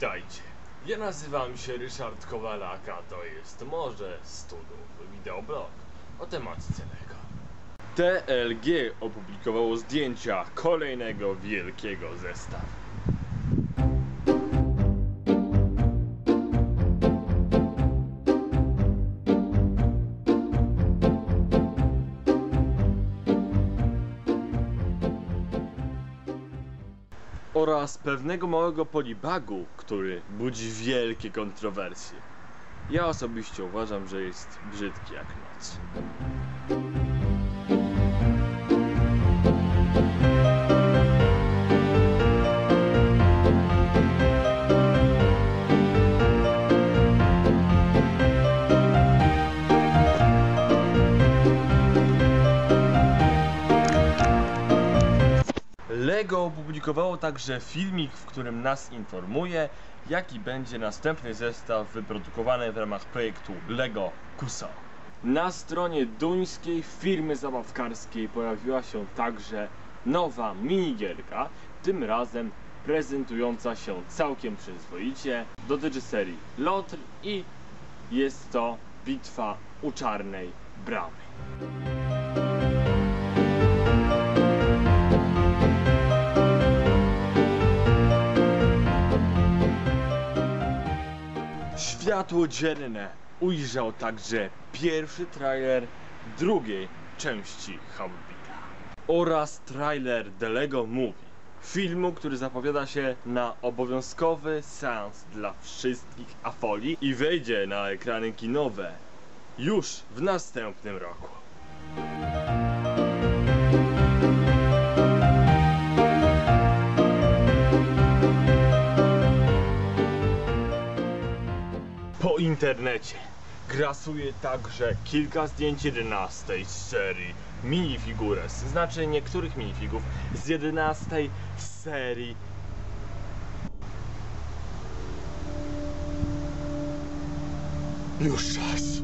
Witajcie. Ja nazywam się Ryszard Kowalaka, to jest Morze Studów Wideoblog o tematyce Lego. TLG opublikowało zdjęcia kolejnego wielkiego zestawu. Oraz pewnego małego polibagu, który budzi wielkie kontrowersje. Ja osobiście uważam, że jest brzydki jak noc. Lego opublikowało także filmik, w którym nas informuje, jaki będzie następny zestaw wyprodukowany w ramach projektu Lego Kuso. Na stronie duńskiej firmy zabawkarskiej pojawiła się także nowa minigierka, tym razem prezentująca się całkiem przyzwoicie. Dotyczy serii Lotr i jest to bitwa u czarnej bramy. Światło dzienne ujrzał także pierwszy trailer drugiej części Hobbita oraz trailer The Lego Movie, filmu, który zapowiada się na obowiązkowy seans dla wszystkich afoli i wejdzie na ekrany kinowe już w następnym roku. Po internecie grasuje także kilka zdjęć 11 z serii Minifigures, znaczy niektórych minifigów z 11 serii Już czas.